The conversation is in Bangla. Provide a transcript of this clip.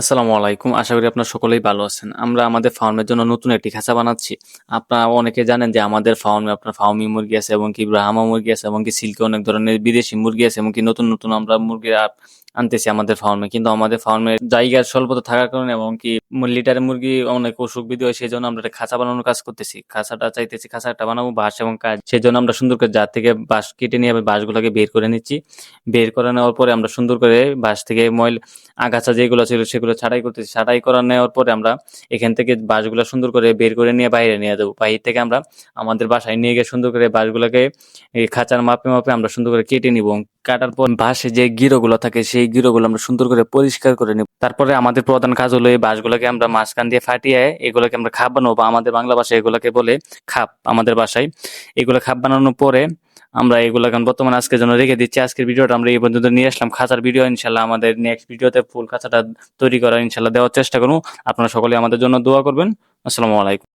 আসসালামু আলাইকুম। আশা করি আপনারা সকলেই ভালো আছেন। আমরা আমাদের ফার্মের জন্য নতুন একটি খাঁচা বানাচ্ছি। আপনারা অনেকে জানেন যে আমাদের ফার্মে আপনার ফার্মি মুরগি আছে, এবং কি ব্রাহ্মা মুরগি আছে, এবং কি সিল্কে অনেক ধরনের বিদেশি মুরগি আছে, এবং কি নতুন নতুন আমরা মুরগি আনতেছি আমাদের ফার্মে কিন্তু আমাদের ফার্মে জায়গার স্বল্পতা থাকার কারণে এবং কি লিটারের মুরগি অনেক অসুখ বিধি হয় সেই জন্য আমরা একটা খাঁচা বানানোর কাজ করতেছি। খাঁচাটা চাইতেছি খাঁচাটা বানাবো বাঁশ এবং কাজ সেই জন্য আমরা সুন্দর করে জার থেকে বাঁশ কেটে নিয়ে আবার বাঁশগুলোকে বের করে নিচ্ছি। বের করে নেওয়ার পরে আমরা সুন্দর করে বাঁশ থেকে ময়ল, আগাছা যেগুলো ছিল সেগুলো ছাড়াই করতেছি। ছাড়াই করা নেওয়ার পরে আমরা এখান থেকে বাঁশগুলো সুন্দর করে বের করে নিয়ে বাইরে নিয়ে দেবো বাইরে থেকে আমরা আমাদের বাসায় নিয়ে গিয়ে সুন্দর করে বাঁশগুলোকে খাঁচার মাপে মাপে আমরা সুন্দর করে কেটে নিব। কাটার পর বাঁশে যে গিরোগুলো থাকে, সেই গিরোগুলো আমরা সুন্দর করে পরিষ্কার করে নিব। তারপরে আমাদের প্রধান কাজ হলো এই বাঁশগুলোকে আমরা মাঝখান দিয়ে ফাটিয়ে এগুলোকে আমরা খাপ বানাবো বা আমাদের বাংলা ভাষায় এগুলোকে বলে খাপ আমাদের বাসায়। এগুলো খাপ বানানোর পরে আমরা এগুলো এখন বর্তমানে আজকের জন্য রেখে দিচ্ছি। আজকের ভিডিওটা আমরা এই পর্যন্ত নিয়ে আসলাম। খাঁচার ভিডিও ইনশাল্লাহ আমাদের নেক্সট ভিডিওতে ফুল খাঁচাটা তৈরি করার ইনশাল্লাহ দেওয়ার চেষ্টা করুন আপনারা সকলে আমাদের জন্য দোয়া করবেন। আসসালামু আলাইকুম।